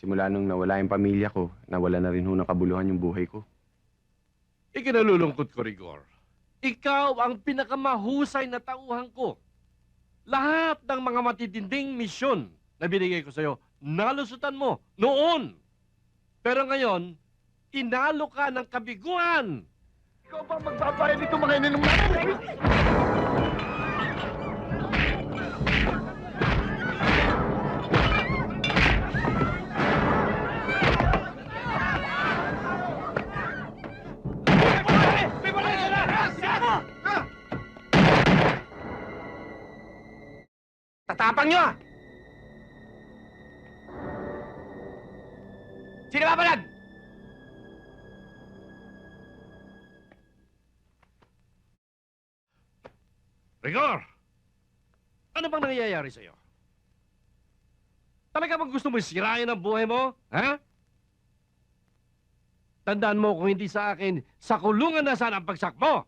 Simula nung nawala yung pamilya ko, nawala na rin ho ng kabuluhan yung buhay ko. Ikinalulungkot ko, Rigor. Ikaw ang pinakamahusay na tauhan ko. Lahat ng mga matitinding misyon na binigay ko sa'yo, nalusutan mo noon. Pero ngayon, inalo ka ng kabiguan. Ikaw pa magbabayad nito mga ininom natin. Tatapang nyo ah! Sino ba palag? Rigor! Ano bang nangyayari sa'yo? Talaga bang gusto mo sirain ang buhay mo? Ha? Tandaan mo kung hindi sa akin, sa kulungan na sana ang pagsak mo!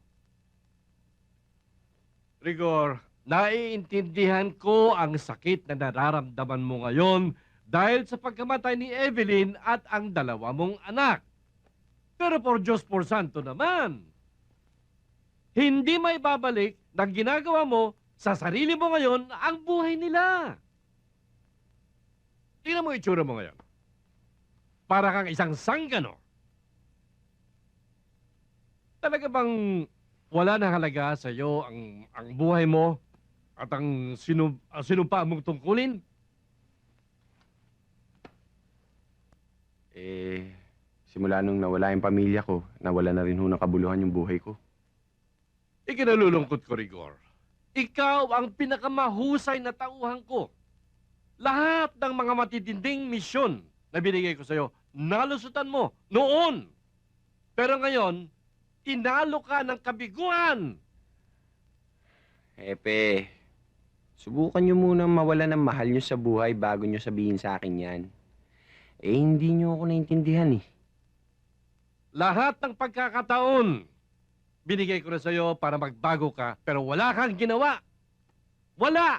Rigor, naiintindihan ko ang sakit na nararamdaman mo ngayon dahil sa pagkamatay ni Evelyn at ang dalawa mong anak. Pero por Diyos por Santo naman, hindi may babalik na ginagawa mo sa sarili mo ngayon ang buhay nila. Tingnan mo itsura mo ngayon. Para kang isang sanggano. Talaga bang wala na halaga sa iyo ang, ang buhay mo at ang, sinu, ang sinumpa mong tungkulin? Eh, simula nung nawala yung pamilya ko, nawala na rin ho ng kabuluhan yung buhay ko. Ikinalulungkot ko, Rigor. Ikaw ang pinakamahusay na tauhan ko. Lahat ng mga matitinding misyon na binigay ko sa'yo, nalusutan mo noon. Pero ngayon, inalo ka ng kabiguan. Epe, subukan nyo muna mawala ng mahal nyo sa buhay bago nyo sabihin sa akin yan. Eh, hindi nyo ako naintindihan eh. Lahat ng pagkakataon, binigay ko na sa'yo para magbago ka, pero wala kang ginawa. Wala!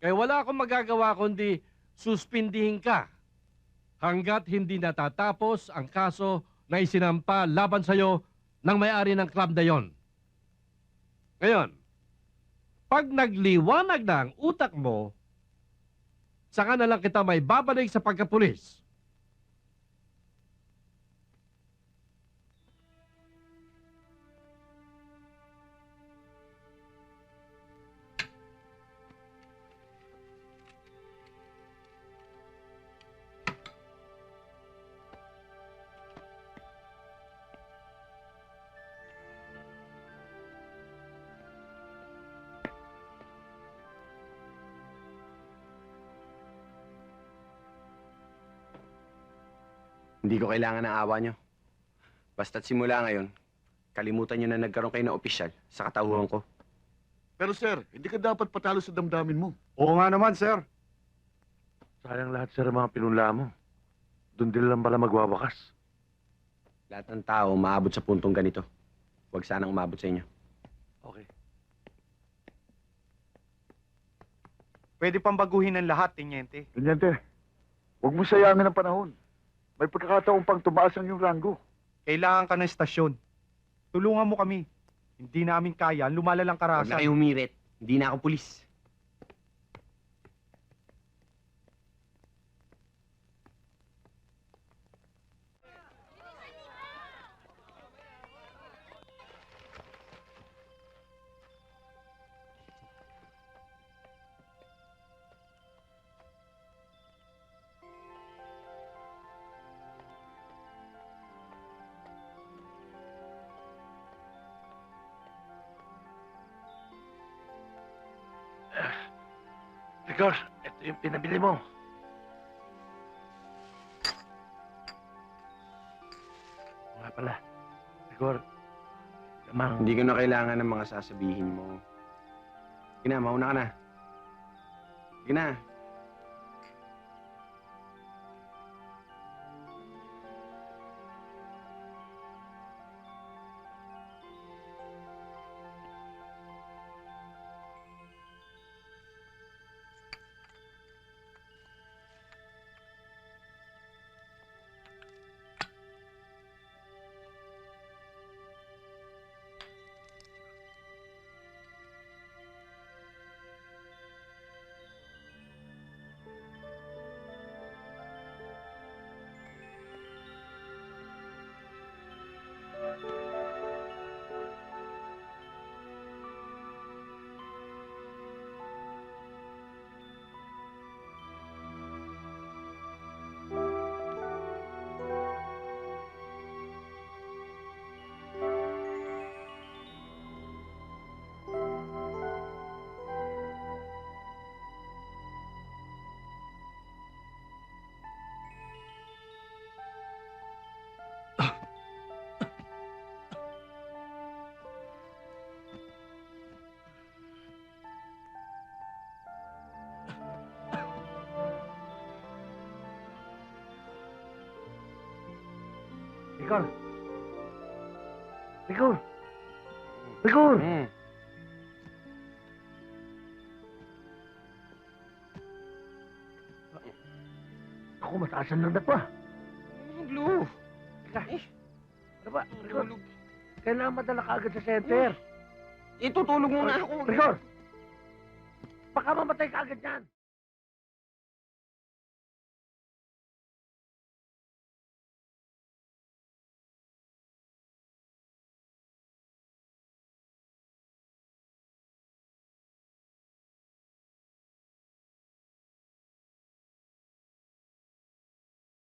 Kaya wala akong magagawa kundi suspindihin ka hanggat hindi natatapos ang kaso na isinampa laban sa'yo ng may-ari ng club na yon. Ngayon, pag nagliwanag na ang utak mo, saka na lang kita may babalik sa pagkapulis. Hindi ko kailangan ng awa nyo. Basta't simula ngayon, kalimutan nyo na nagkaroon kayo ng opisyal sa katauhan ko. Pero sir, hindi ka dapat patalo sa damdamin mo. Oo nga naman, sir. Sayang lahat sir ang mga pinunla mo. Doon din lang pala magwawakas. Lahat ng tao maabot sa puntong ganito. Huwag sanang umabot sa inyo. Okay. Pwede pang baguhin ang lahat, Tenyente. Tanyente, huwag mo sayangin ang panahon. May pagkakataon pang tumaas ang iyong ranggo. Kailangan ka ng estasyon. Tulungan mo kami. Hindi namin kaya ang lumalalang Huwag na karasan. kayo humirit. Hindi na ako pulis. Rigor, ito yung pinabili mo. Nga pala. Rigor, lamang. Hindi ko na kailangan ng mga sasabihin mo. Sige na, mauna ka na. Sige na. Rigor! Rigor! Rigor! Hmm. Ako, mataas ang landat pa. Blue. Teka, Eh, ano ba? Tulog. kailangan madala ka agad sa center. Itutulog muna ako. Rigor! Baka mamatay ka agad yan.